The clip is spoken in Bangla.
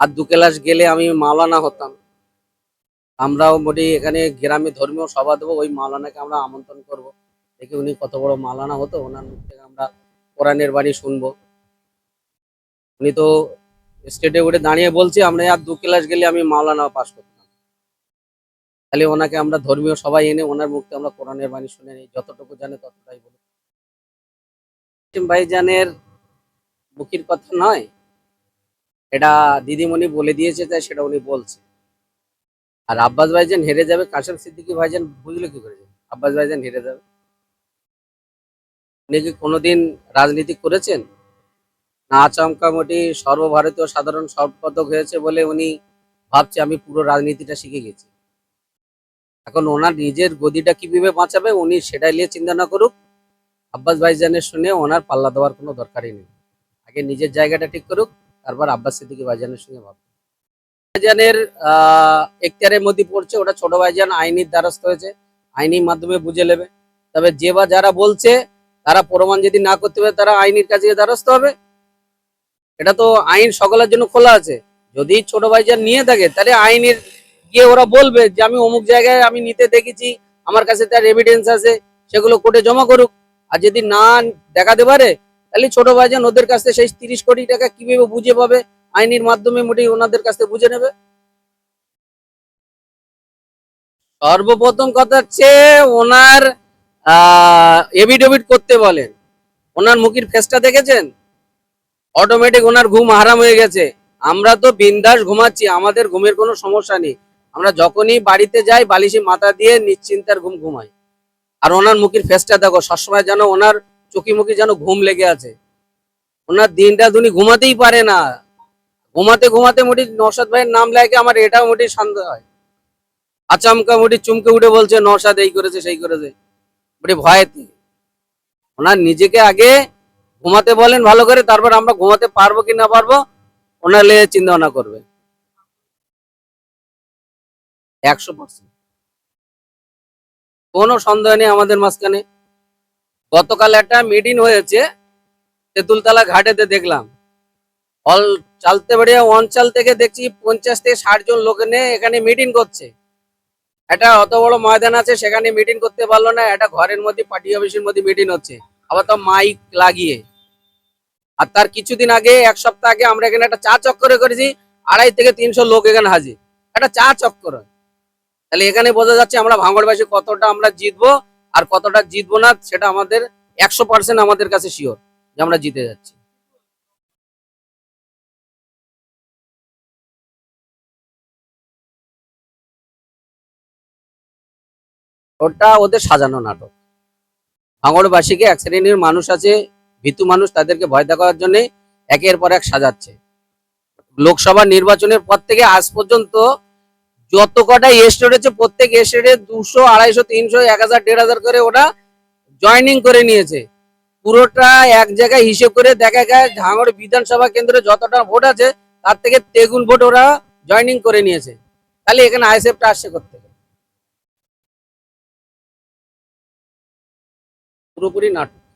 আর দু ক্লাস গেলে আমি মাওলানা হতাম। আমরাও মোটি এখানে গ্রামে ধর্মীয় সভা দেবো, ওই মাওলানাকে আমরা আমন্ত্রণ করব। দেখি উনি কত বড় মাওলানা হতো, ওনার মুখ থেকে আমরা কোরআনের বাড়ি শুনব। উনি তো স্টেটে উঠে দাঁড়িয়ে বলছি, আমরা আর দু ক্লাস গেলে আমি মাওলানা পাশ করতাম। তাহলে ওনাকে আমরা ধর্মীয় সবাই এনে ওনার মুখে আমরা কোরআনের বাণী শুনে নিই, যতটুকু জানে ততটাই বলি। ভাইজানের মুখির কথা নয় এটা দিদিমণি বলে দিয়েছে, তাই সেটা উনি বলছে। আর আব্বাস ভাইজান হেরে যাবে, কাশেম সিদ্দিকী ভাইজান বুঝলো কি করে আব্বাস ভাইজান হেরে যাবে। উনি কি কোনোদিন রাজনীতি করেছেন? না আচমকা মোটি সর্বভারতীয় সাধারণ সম্পাদক হয়েছে বলে উনি ভাবছে, আমি পুরো রাজনীতিটা শিখে গেছি। এখন ওনার নিজের গদিটা কীভাবে বাঁচাবে, উনি সেটাই নিয়ে চিন্তা না করুক। আব্বাস ভাইজানের শুনে ওনার পাল্লা দেওয়ার কোনো দরকারই নেই। আগে নিজের জায়গাটা ঠিক করুক তারপর আব্বাস সিদ্দিকী ভাইজানের সঙ্গে ভাববে। ভাইজানের এখতিয়ারের মধ্যে পড়ছে, ওটা ছোট ভাইজান আইনির দ্বারস্থ হয়েছে, আইনি মাধ্যমে বুঝে নেবে। তবে যে বা যারা বলছে, তারা প্রমাণ যদি না করতে পারে, তারা আইনের কাছে দ্বারস্থ হবে। এটা তো আইন সকলের জন্য খোলা আছে। যদি ছোট ভাইজান নিয়ে থাকে, তাহলে আইনের গিয়ে ওরা বলবে যে, আমি অমুক জায়গায় আমি নিতে দেখেছি, আমার কাছে তার এভিডেন্স আছে, সেগুলো কোর্টে জমা করুক। আর যদি না দেখাতে পারে তাহলে ছোট ভাইজান ওদের কাছ সেই তিরিশ কোটি টাকা কীভাবে বুঝে পাবে? আইনের মাধ্যমে মোটেই ওনাদের কাছ বুঝে নেবে। সর্বপ্রথম কথা হচ্ছে ওনার এভিডেভিট করতে বলেন। ওনার মুখির ফেসটা দেখেছেন? অটোমেটিক ওনার ঘুম হারাম হয়ে গেছে। আমরা তো বিন্দাস ঘুমাচ্ছি, আমাদের ঘুমের কোনো সমস্যা নেই। আমরা যখনই বাড়িতে যাই, বালিশে মাথা দিয়ে নিশ্চিন্তার ঘুম ঘুমাই। আর ওনার মুখের ফেসটা দেখো, সবসময় যেন ওনার চোখি মুখি যেন ঘুম লেগে আছে। ওনার দিনটা দুনি ঘুমাতেই পারে না। ঘুমাতে ঘুমাতে মোটি নৌসাদ ভাইয়ের নাম লাগে আমার এটাও মোটি সন্দেহ হয়। আচমকা মোটি চুমকে উঠে বলছে নৌসাদ এই করেছে, সেই করেছে। মোটি ভয়েতে। ওনার নিজেকে আগে ঘুমাতে বলেন ভালো করে, তারপর আমরা ঘুমাতে পারব কি না পারব, ওনার লেগে চিন্তা ভাবনা করবে। একশো পার্সেন্ট। কোনো সন্দেহ নেই আমাদের মাঝখানে। গতকাল একটা মিটিং হয়েছে তেঁতুলতলা ঘাটেতে দেখলাম। অল চালতে বেড়িয়ে অঞ্চল থেকে দেখছি পঞ্চাশ থেকে ষাট জন লোক নিয়ে এখানে মিটিং করছে। একটা অত বড় ময়দান আছে, সেখানে মিটিং করতে পারল না, একটা ঘরের মধ্যে পার্টি অফিসের মধ্যে মিটিং হচ্ছে। আবার তো মাইক লাগিয়ে। আর তার কিছুদিন আগে, এক সপ্তাহ আগে আমরা এখানে একটা চা চক্করে করেছি, আড়াই থেকে তিনশো লোক এখানে হাজির। একটা চা চক্কর। তাহলে এখানে বোঝা যাচ্ছে আমরা ভাঙড়বাসী কতটা আমরা জিতবো। আর কতটা জিতবো না সেটা আমাদের একশো পার্সেন্ট আমাদের কাছে শিওর যে আমরা জিতে যাচ্ছি। ওটা ওদের সাজানো নাটক। ভাঙড়বাসীকে এক শ্রেণির মানুষ আছে, ভীতু মানুষ, তাদেরকে ভয় দেখানোর জন্য একের পর এক সাজাচ্ছে। লোকসভা নির্বাচনের পর থেকে আজ পর্যন্ত যত কটা এস্টেট হচ্ছে প্রত্যেক এস্টেটে দুশো, আড়াইশো, তিনশো, এক হাজার, দেড় হাজার করে ওরা জয়নিং করে নিয়েছে। পুরোটা এক জায়গায় হিসেব করে দেখা যায় ঝাঙড় বিধানসভা কেন্দ্রে যতটা ভোট আছে, তার থেকে তেগুন ভোট ওরা জয়নিং করে নিয়েছে। তাহলে এখানে আইএসএফটা আসছে করতে পুরোপুরি নাটক।